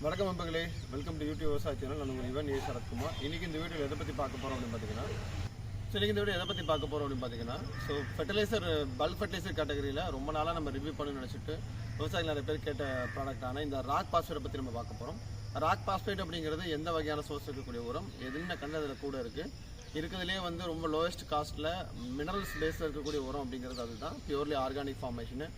வணக்கம் நண்பர்களே. Welcome to YouTube விவசாய சேனல் நான் உங்கள் இவன் ஏ சரத்குமார். இன்னைக்கு இந்த வீடியோவில் எதை பற்றி பார்க்க போகிறோம் அப்படின்னு பார்த்தீங்கன்னா ஸோ இன்னைக்கு இந்த வீடியோ எதை பற்றி பார்க்க போகிறோம் அப்படின்னு பார்த்தீங்கன்னா ஸோ ஃபெர்டிலைசர் பல்க் ஃபெர்டிலைசர் கேட்டகரியில் ரொம்ப நாளாக நம்ம ரிவ்யூ பண்ணி நினச்சிட்டு விவசாயிகள் நிறைய பேர் கேட்ட ப்ராடக்டான இந்த ராக் பாஸ்பேட்டை பற்றி நம்ம பார்க்க போகிறோம் ராக் பாஸ்பேட் அப்படிங்கிறது எந்த வகையான சோர்ஸ் இருக்கக்கூடிய உரம் எதுன்னு கண்டு அதில் கூட இருக்குது இருக்கிறதுலே வந்து ரொம்ப லோயஸ்ட் காஸ்ட்டில் மினரல்ஸ் பேஸில் இருக்கக்கூடிய உரம் அப்படிங்கிறது அதுதான். பியூர்லி ஆர்கானிக் ஃபார்மேஷனு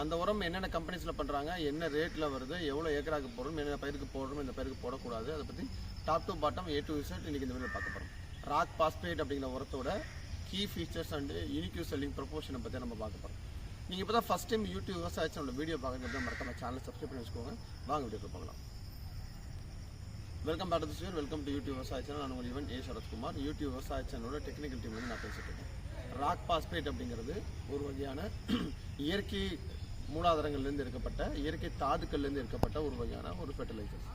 அந்த உரம் என்னென்ன கம்பெனிஸில் பண்ணுறாங்க என்ன ரேட்டில் வருது எவ்வளோ ஏக்கராக்கு போடுறோம் என்னென்ன பயிருக்கு போடுறோம் இந்த பயிருக்கு போடக்கூடாது அதை பற்றி top to bottom A to Z இன்றைக்கி இந்த வீடியோ பார்க்க போகிறோம் ராக் பாஸ்பேட் அப்படிங்கிற உரத்தோட key features and unique selling ப்ரொபோஷனை பற்றி நம்ம பார்க்க போகிறோம் நீங்கள் இப்போ தான் ஃபஸ்ட் டைம் யூடியூப் விவசாயிச்சு நம்மளோட வீடியோ பார்க்குறது மறக்காம சேனல் சப்ஸ்கிரைப் பண்ணி வச்சுக்கோங்க. வாங்க வீடியோக்கு போகலாம். Welcome back to this welcome to YouTube விவசாய சேனல் நான் உங்கள் இவன் ஏ சரத்குமார். யூடியூப் விவசாய சேனலோட டெக்னிக்கல் டீம் வந்து நான் பேசிட்டு இருக்கேன். ராக் பாஸ்பேட் அப்படிங்கிறது ஒரு வகையான இயற்கை மூலாதாரங்கள்லேருந்து எடுக்கப்பட்ட இயற்கை தாதுக்கள்லேருந்து எடுக்கப்பட்ட ஒரு வகையான ஒரு ஃபெர்டிலைசர்ஸ்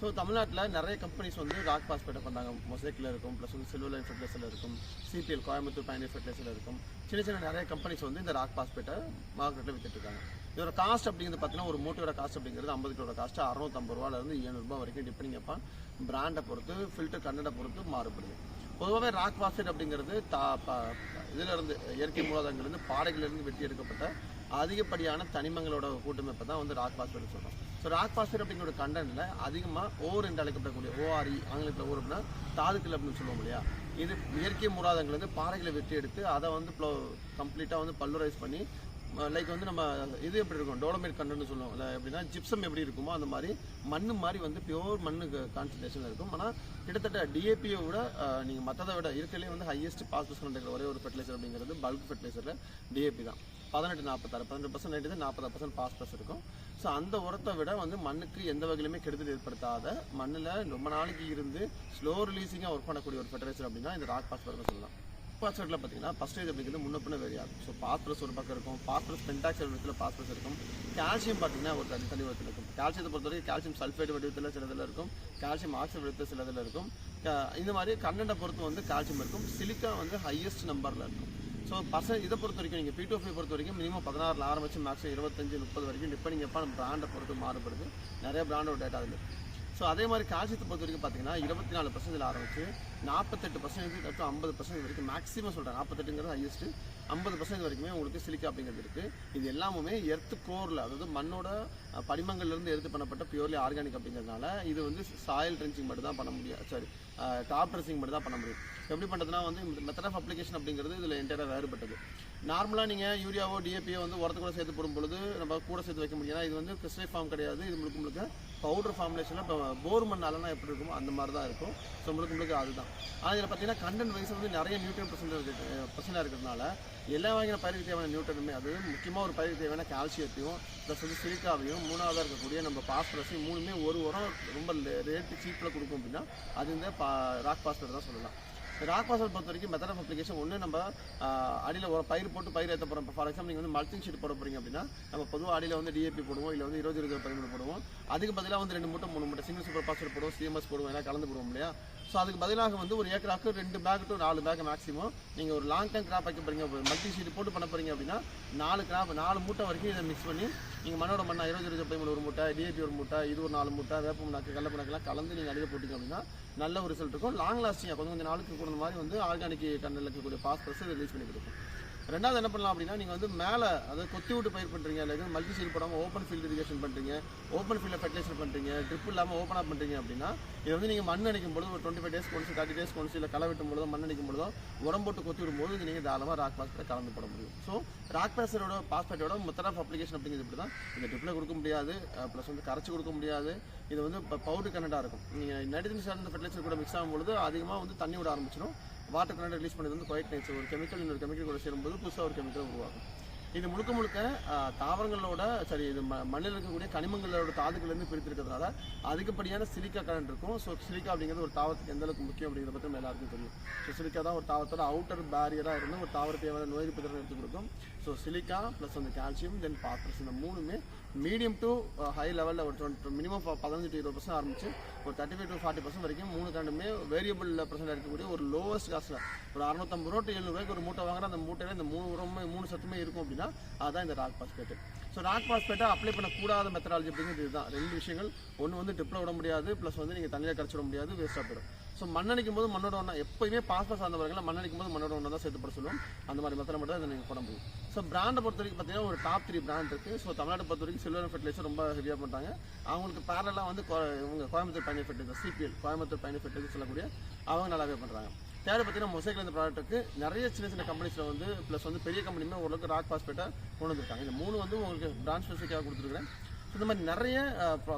ஸோ தமிழ்நாட்டில் நிறைய கம்பெனிஸ் வந்து ராக் பாஸ்பேட்டை பண்ணாங்க மொசைக்கில் இருக்கும் ப்ளஸ் வந்து சில்வர் லைன் ஃபெர்டிலைசரில் இருக்கும் சிபிஎல் கோயம்புத்தூர் பயணி ஃபெர்டிலைசரில் இருக்கும். சின்ன சின்ன நிறைய கம்பெனிஸ் வந்து இந்த ராக் பாஸ்பேட்டை மார்க்கெட்டில் வித்துட்டு இருக்காங்க. இதோட காஸ்ட் அப்படிங்கிறது பார்த்தீங்கன்னா ஒரு மூட்டையோட காஸ்ட் அப்படிங்கிறது ஐம்பது கிலோட காஸ்ட் அறுநூத்தம்பது ரூபாலேருந்து ஏழ்நூறுபா வரைக்கும் டிபெண்டிங் அப்பா பிராண்டை பொறுத்து ஃபில்டர் கன்னடை பொறுத்து மாறுபடுது. பொதுவாகவே ராக் பாஸ்பேட் அப்படிங்கிறது தா இதிலிருந்து இயற்கை மூலாதாரங்கள்லேருந்து பாறைகளிலிருந்து வெட்டி எடுக்கப்பட்ட அதிகப்படியான தனிமங்களோட கூட்டமைப்பை தான் வந்து ராக் பாஸ்பேட் சொல்கிறோம் ஸோ ராக் பாஸ்பேட் அப்படிங்கிற கண்டனில் அதிகமாக ஓர் என்று அழைக்கப்படக்கூடிய ஓஆர்இ ஆங்கிலத்தில் ஓர் அப்படின்னா தாதுக்கள் அப்படின்னு சொல்லுவோம் இல்லையா? இது இயற்கை மூலாதனங்கள்லேருந்து பாறைகளை வெட்டி எடுத்து அதை வந்து கம்ப்ளீட்டாக வந்து பல்லுரைஸ் பண்ணி லைக் வந்து நம்ம இது எப்படி இருக்கும்? டோலமேட் கண்டென்ட் சொல்லுவோம் இல்லை எப்படின்னா ஜிப்சம் எப்படி இருக்குமோ அந்த மாதிரி மண்ணு மாதிரி வந்து பியோர் மண்ணுக்கு கான்சன்ட்ரேஷன் இருக்கும். ஆனால் கிட்டத்தட்ட டிஏபியை விட நீங்கள் மற்றதை விட இருக்கிறதுலே வந்து ஹையஸ்ட் பாஸ்பஸ் இருக்கிற ஒரே ஒரு ஃபெர்டிலைசர் அப்படிங்கிறது பல்க் ஃபெர்டிலைசரில் டிஏபி தான். பதினெட்டு நாற்பத்தாறு பதினெட்டு பர்சன்ட் நைட்டு நாற்பது பர்சன்ட் பாஸ்பரஸ் இருக்கும். ஸோ அந்த உரத்தை விட வந்து மண்ணுக்கு எந்த வகையிலுமே கெடுதல் ஏற்படுத்தாத மண்ணில் ரொம்ப நாளைக்கு இருந்து ஸ்லோ ரிலீஸிங்காக ஒர்க் பண்ணக்கூடிய ஒரு ஃபெர்டிலைசர் அப்படின்னா இந்த ராக் பாஸ்பரஸ் சொல்லலாம். பாஸ்பரஸில் பார்த்தீங்கன்னா பர்சன்டேஜ் அப்படிங்கிறது முன்ன பின்ன வேரி ஆகும். ஸோ பாஸ்பரஸ் ஒரு பக்கம் இருக்கும் பாஸ்பரஸ் பென்டாக்சைடு வடிவத்தில் பாஸ்பரஸ் இருக்கும். கால்சியம் பார்த்தீங்கன்னா ஒரு தனி தனி வடிவத்தில் இருக்கும். கால்சியத்தை பொறுத்த வரைக்கும் கால்சியம் சல்ஃபேட் வடிவத்தில் சிலதில் இருக்கும். கால்சியம் ஆக்சைடு வடிவத்தில் சிலதில் இருக்கும். இந்த மாதிரி கண்ணெண்டை பொறுத்து வந்து கால்சியம் இருக்கும். சிலிக்கா வந்து ஹையஸ்ட் நம்பரில் இருக்கும். ஸோ பர்சன் இதை பொறுத்த வரைக்கும் நீங்கள் பி டூ ஃபைவ் பொறுத்த வரைக்கும் மினிமம் பதினாறில் ஆரம்பிச்சு மேக்ஸிமம் இருபத்தஞ்சு முப்பது வரைக்கும் டிப்பெண்டிங் எப்போ பிராண்டை பொறுத்து மாறுபடுது. நிறைய பிராண்டோட டேட்டா அதில் ஸோ அதே மாதிரி கால்சியத்தை பொறுத்த வரைக்கும் பார்த்தீங்கன்னா இருபத்தி நாலு பர்சன்டில் ஆரம்பிச்சு நாற்பத்தெட்டு பர்சன்டேஜ் டு ஐம்பது பர்சன்ட் வரைக்கும் மேக்ஸிமம் சொல்கிறேன் நாற்பத்தெட்டுங்கிறது ஹையஸ்ட்டு ஐம்பது பர்சன்ட் வரைக்குமே உங்களுக்கு சிலிக்கா அப்படிங்கிறது இருக்குது இது எல்லாமே எர்த்து கோரில் அதாவது மண்ணோட படிமங்கள்லேருந்து எடுத்து பண்ணப்பட்ட பியூர்லி ஆர்கானிக் அப்படிங்கிறதுனால இது வந்து சாயில் ட்ரென்ச்சிங் மட்டும் தான் பண்ண முடியும். சாரி டாப் ட்ரெஸ்ஸிங் மட்டும் தான் பண்ண முடியும். எப்படி பண்ணுறதுனா வந்து மெத்தட் ஆஃப் அப்ளிகேஷன் அப்படிங்கிறது இதில் என்டையராக வேறுபட்டது. நார்மலாக நீங்கள் யூரியாவோ டிஏபியோ வந்து உரத்து கூட சேர்த்து போடும் பொழுது நம்ம கூட சேர்த்து வைக்க முடியும். ஏன்னா இது வந்து கிறிஸ்டை ஃபார்ம் கிடையாது. இது முழுக்க முழுக்க பவுடர் ஃபார்முலேஷனில் இப்போ போர் மண்ணாலனா எப்படி இருக்குமோ அந்த மாதிரி தான் இருக்கும். ஸோ முழுக்க முழுக்க அதுதான். ஆனால் இதில் பார்த்தீங்கன்னா கண்டென்ட் வைஸ் வந்து நிறைய நியூட்ரியன் பர்சன்ட் பர்சனாக இருக்கிறதுனால எல்லா வகையான பயிருக்கு தேவையான நியூட்ரனுமே அது முக்கியமாக ஒரு பயிருக்கு தேவையான கால்சியத்தையும் ப்ளஸ் வந்து சிலிக்காவையும் மூணாவதாக இருக்கக்கூடிய நம்ம பாஸ்பரஸையும் மூணுமே ஒரு உரம் ரொம்ப ரேட்டு சீப்பில் கொடுக்கும் அப்படின்னா அது இந்த பா ராக் பாஸ்பரஸ் தான் சொல்லலாம். ராக் பாஸ்பரஸ் பொறுத்த வரைக்கும் மெத்தட் ஆஃப் அப்ளிகேஷன் ஒன்று நம்ம அடியில் ஒரு பயிர் போட்டு பயிர் ஏற்ற போகிறோம் இப்போ ஃபார் எக்ஸாம்பிள் நீங்கள் வந்து மல்ச்சிங் ஷீட் போட போகிறீங்க அப்படின்னா நம்ம பொதுவாக அடியில் வந்து டிஏபி போடுவோம் இல்லை வந்து இருபது இருபது பதிமூணு போடுவோம். அதுக்கு பதிலாக வந்து ரெண்டு மூட்டை மூணு மூட்டை சிங்கிள் சூப்பர் பாஸ்வேர்ட் போடுவோம் சிஎம்எஸ் போடுவோம் எல்லாம் கலந்து போடுவோம் இல்லையா? ஸோ அதுக்கு பதிலாக வந்து ஒரு ஏக்கராக்கு ரெண்டு பேக் டு நாலு பேக் மேக்ஸிமம் நீங்கள் ஒரு லாங் டைம் கிராப் வைக்க போறீங்க மல்டி ஷீட் போட்டு பண்ண போகிறீங்க அப்படின்னா நாலு கிராப் நாலு மூட்டை வரைக்கும் இதை மிக்ஸ் பண்ணி நீங்கள் மண்ணோட மண்ணா இருபது இருபது பதிமூணு ஒரு மூட்டை டிஏபி ஒரு மூட்டை இது ஒரு நாலு மூட்டை வேப்ப முன்னாக்கு கடல கலந்து நீங்கள் அடியில் போட்டிங்க அப்படின்னா நல்ல ஒரு ரிசல்ட் இருக்கும். லாங் லாஸ்டிங்காக கொஞ்சம் கொஞ்சம் நாளுக்கு கொடுத்த மாதிரி வந்து ஆர்கானிக் கண்ணில் இருக்கக்கூடிய பாஸ்பரஸை ரிலீஸ் பண்ணி கொடுக்கும். ரெண்டாவது என்ன பண்ணலாம் அப்படின்னா நீங்கள் வந்து மேலே அதாவது கொத்தி விட்டு பயிர் பண்ணுறீங்க இல்லை மல்டி சீட் போடாமல் ஓப்பன் ஃபீல்டு இரிகேஷன் பண்ணுறீங்க ஓப்பன் ஃபீல்டில் ஃபெர்டிலைசர் பண்ணுறீங்க ட்ரிப் இல்லாமல் ஓப்பனாக பண்ணுறீங்க அப்படின்னா இது வந்து நீங்கள் மண் அடிக்கும் பொழுது ஒரு டுவெண்ட்டி ஃபைவ் டேஸ் கொண்டு தேர்ட்டி டேஸ் கொண்டு இல்லை களை வெட்டும் பொழுதோ மண் அடிக்கும் பொழுதோ உரம் போட்டு கொத்தி விடும்போது இது நீங்கள் தாராளமாக ராக் பாஸ்பேட் கலந்து போட முடியும். ஸோ ராக் பாஸ்பேட்டோட பாஸ்பேட்டோட மெத்தட் ஆஃப் அப்ளிகேஷன் அப்படிங்கிறது இப்படி தான் இந்த ட்ரிப்பில் கொடுக்க முடியாது ப்ளஸ் வந்து கரைச்சி கொடுக்க முடியாது. இது வந்து இப்போ பவுடர் கனெக்டாக இருக்கும். நீங்கள் நைட்ரஜன் சார்ந்த ஃபெர்டிலைசர் கூட மிக்ஸ் ஆகும்பொழுது அதிகமாக வந்து தண்ணி விட ஆரம்பிச்சிடும் வாட்டர் கரண்ட் ரிலீஸ் பண்ணது வந்து குவைட் நேச்சர் ஒரு கெமிக்கல் இன்னொரு கெமிக்கல் கூட சேரும்போது புதுசாக ஒரு கெமிக்கல் உருவாகும். இது முழுக்க முழுக்க தாவரங்களோட சரி இது ம மண்ணில் இருக்கக்கூடிய கனிமங்களோட தாதுக்கள்லேருந்து பிரித்திருக்கிறதுனால அதிகப்படியான சிலிக்கா கரண்ட் இருக்கும். ஸோ சிலிக்கா அப்படிங்கிறது ஒரு தாவரத்துக்கு எந்த அளவுக்கு முக்கியம் அப்படிங்கிறத பற்றி நம்ம எல்லாருக்கும் தெரியும். ஸோ சிலிக்கா தான் ஒரு தாவரத்தோட அவுட்டர் பேரியராக இருந்து ஒரு தாவரத்தை நோய் எதிர்ப்பு எடுத்து கொடுக்கும்? ஸோ சிலிக்கா ப்ளஸ் வந்து கால்சியம் தென் பாஸ்பரஸ் இந்த மூணுமே மீடியம் டு ஹை லெவலில் ஒரு டுவெண்ட்டி மினிமம் பதினஞ்சு டு இருபது பர்சன்ட் ஆரம்பிச்சு ஒரு thirty five to forty percent வரைக்கும் மூணு கண்டுமே வேரியபிள் பர்சன்ட் இருக்கக்கூடிய ஒரு லோவஸ்ட் காஸ்ட்டில் ஒரு அறுநூத்தம்பது ரூபா டு எழுநூறுவாய்க்கு ஒரு மூட்டை வாங்குற அந்த மூட்டையில் இந்த மூணு உரமே மூணு சத்துமே இருக்கும் அப்படின்னா அதுதான் இந்த ராக் பாஸ்பேட்டு ஸோ ராக் பாஸ்பேட்டை அப்ளை பண்ணக்கூடாத மெத்தடாலஜி அப்படிங்கிறது இதுதான். ரெண்டு விஷயங்கள். ஒன்று வந்து ட்ரிப்பில் விட முடியாது ப்ளஸ் வந்து நீங்கள் தண்ணியில் கரைச்சி விட முடியாது வேஸ்ட்டாக போயிடும். ஸோ மண்ணடிக்கும் போது மண்ணோட ஒன்றா எப்பயுமே பாஸ்பா சார்ந்தவர்களை மண்ணடிக்கும் போது மண்ணோட ஒன்றா தான் சேர்த்து போட சொல்லுவோம். அந்த மாதிரி மெத்தனை மட்டும் தான் இதை நீங்கள் போட முடியும். ஸோ பிராண்டை பொறுத்த வரைக்கும் பார்த்தீங்கன்னா ஒரு டாப் த்ரீ பிராண்ட் இருக்குது ஸோ தமிழ்நாட்டை பொறுத்த வரைக்கும் சில்வர் ஃபெர்டிலைசர் ரொம்ப ஹெவியாக பண்ணுறாங்க அவங்களுக்கு பேரலாக வந்து இவங்க கோயம்புத்தூர் பயணி ஃபெர்டிலைசர் சிபிஎல் கோயம்புத்தூர் பயணி ஃபெர்டிலைசர் சொல்லக்கூடிய அவங்க நல்லாவே பண்ணுறாங்க தேர்ட் பார்த்தீங்கன்னா மொசைக்கில் இந்த ப்ராடக்ட்டுக்கு நிறைய சின்ன சின்ன கம்பெனிஸில் வந்து ப்ளஸ் வந்து பெரிய கம்பெனியுமே ஓரளவுக்கு ராக் பாஸ்பேட்டாக கொண்டு வந்திருக்காங்க. இந்த மூணு வந்து உங்களுக்கு பிராண்ட் ஸ்பெசிஃபிக்காக கொடுத்துருக்கேன் இந்த மாதிரி நிறைய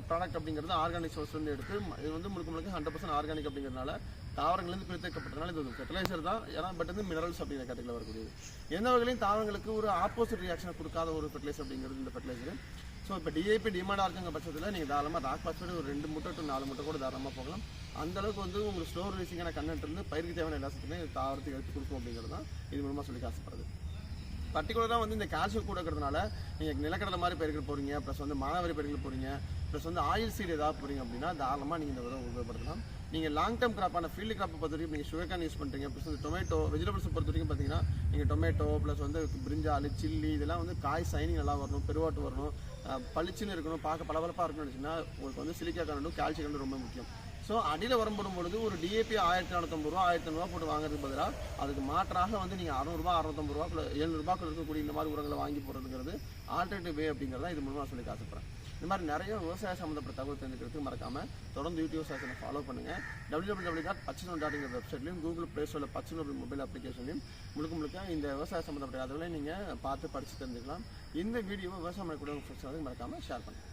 ப்ராடக்ட் அப்படிங்கிறது ஆர்கானிக் சோர்ஸ்லேருந்து எடுத்து இது வந்து முழுக்க முழுக்க ஹண்ட்ரட் பர்சன்ட் ஆர்கானிக் அப்படிங்கிறதுனால தாவரங்கள்லேருந்து பிரித்தெடுக்கப்பட்டதுனால இது ஒரு ஃபெர்டிலைசர் தான். ஏன்னா பட் வந்து மினரல்ஸ் அப்படிங்கிற கட்டத்தில் வரக்கூடியது. எந்த வகையிலையும் தாவரங்களுக்கு ஒரு ஆப்போசிட் ரியாக்ஷன் கொடுக்காத ஒரு ஃபெர்டிலைசர் அப்படிங்கிறது இந்த ஃபெர்டிலைசர் ஸோ இப்போ டிஏபி டிமாண்டாக இருக்குங்க பட்சத்தில் நீங்கள் தாராளமாக ராக் பாஸ்பேட் ஒரு ரெண்டு முட்டை டு நாலு முட்டை கூட தாராளமாக போகலாம். அந்த அளவுக்கு வந்து உங்களுக்கு ஸ்லோ ரிலீசிங்கான கண்டென்ட் இருந்து பயிருக்கு தேவையான எல்லாத்துக்குமே தாவரத்துக்கு எடுத்து கொடுக்கும் அப்படிங்கிறது தான் இது மூலமாக சொல்லி ஆசைப்படுறது பர்டிகுலராக வந்து இந்த கால்சியம் கூட இருக்கிறதுனால நீங்கள் நிலக்கடலை மாதிரி பயிர்கள் போகிறீங்க ப்ளஸ் வந்து மானாவாரி பயிர்கள் போகிறீங்க ப்ளஸ் வந்து ஆயில் சீடு ஏதாவது போகிறீங்க அப்படின்னா தாராளமாக நீங்கள் இந்த விதம் உபயோகப்படுத்தலாம். நீங்கள் லாங் டேர்ம் கிராப்பான ஃபீல்டு கிராப்பை பொறுத்த வரைக்கும் நீங்கள் சுகர்கான் யூஸ் பண்ணுறீங்க ப்ளஸ் வந்து டொமேட்டோ வெஜிடபிள்ஸ் பொறுத்த வரைக்கும் பார்த்தீங்கன்னா நீங்கள் டொமேட்டோ ப்ளஸ் வந்து பிரிஞ்சால் சில்லி இதெல்லாம் வந்து காய் சைனிங் நல்லா வரணும் பெருவாட்டு வரணும். பளிச்சுன்னு இருக்கணும் பார்க்க பளபளப்பாக இருக்கணும்னு வச்சுன்னா உங்களுக்கு வந்து சிலிக்கா கரண்டும் கால்சியம் கரண்டும் ரொம்ப முக்கியம். ஸோ அடியில் வரும்போடும் பொழுது ஒரு டிஏபி ஆயிரத்தி நானூற்றம்பது ரூபா ஆயிரத்தி ரூபா போட்டு வாங்குறதுக்கு பதிலாக அதுக்கு மாற்றாக வந்து நீங்கள் அறநூறுபா அறுநூத்தம்பது ரூபா எழுநூறுபாக்குள்ள இருக்கக்கூடிய இந்த மாதிரி உரங்களை வாங்கி போடுறதுங்கிறது ஆல்டர்னேட்டிவ் வே அப்படிங்கிறத இது மூலமாக சொல்லி காசுப்படுறேன் இந்த மாதிரி நிறைய விவசாய சம்மந்தப்பட்ட தகவல் தெரிஞ்சுக்கிறதுக்கு மறக்காம தொடர்ந்து யூடியூப் சேஷனை ஃபாலோ பண்ணுங்க. W W dot Pachanur dot வெப்சைட்லையும் Google play ஸ்டோரில் பச்சனூர் மொபைல் அப்ளிகேஷன்லையும் முழுக்க முழுக்க இந்த விவசாய சம்மந்தப்பட்ட அதுவரை நீங்கள் பார்த்து படித்து தெரிஞ்சுக்கலாம். இந்த வீடியோவை விவசாயம் கூட ஃப்ரெண்ட்ஸ் வந்து ஷேர் பண்ணுங்கள்